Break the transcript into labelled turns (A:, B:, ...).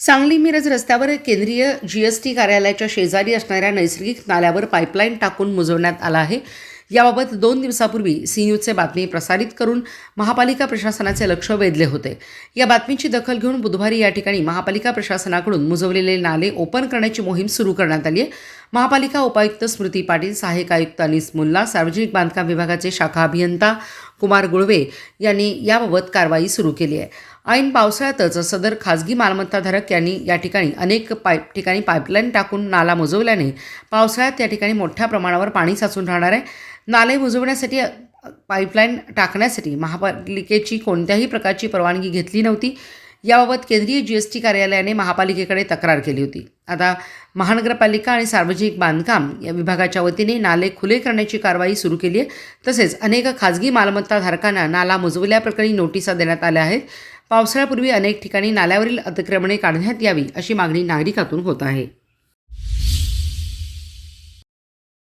A: सांगली मिरज रस्त्यावर केंद्रीय जीएसटी कार्यालयाच्या शेजारी असणाऱ्या नैसर्गिक नाल्यावर पाईपलाईन टाकून मुजवण्यात आला आहे. याबाबत दोन दिवसापूर्वी सी न्यूजचे बातमी प्रसारित करून महापालिका प्रशासनाचे लक्ष वेधले होते. या बातमीची दखल घेऊन बुधवारी या ठिकाणी महापालिका प्रशासनाकडून मुजवलेले नाले ओपन करण्याची मोहीम सुरू करण्यात आली आहे. महापालिका उपायुक्त स्मृती पाटील सहाय्यक आयुक्त अनिस मुल्ला सार्वजनिक बांधकाम विभागाचे शाखा अभियंता कुमार गुळवे यांनी याबाबत कारवाई सुरू केली आहे. ऐन पावसाळ्यातच सदर खाजगी मालमत्ताधारक यांनी या ठिकाणी अनेक पाईप ठिकाणी पाईपलाईन टाकून नाला मुजवल्याने पावसाळ्यात या ठिकाणी मोठ्या प्रमाणावर पाणी साचून राहणार आहे. नाले मुजवण्यासाठी पाईपलाईन टाकण्यासाठी महापालिकेची कोणत्याही प्रकारची परवानगी घेतली नव्हती. याबाबत केंद्रीय जी एस टी कार्यालयाने महापालिकेकडे तक्रार केली होती. आता महानगरपालिका आणि सार्वजनिक बांधकाम या विभागाच्या वतीने नाले खुले करण्याची कारवाई सुरू केली आहे. तसेच अनेक खाजगी मालमत्ताधारकांना नाला मुजवल्याप्रकरणी नोटिसा देण्यात आल्या आहेत. पावसाळ्यापूर्वी अनेक ठिकाणी नाल्यावरील अतिक्रमणे काढण्यात यावी अशी मागणी नागरिकातून होत आहे.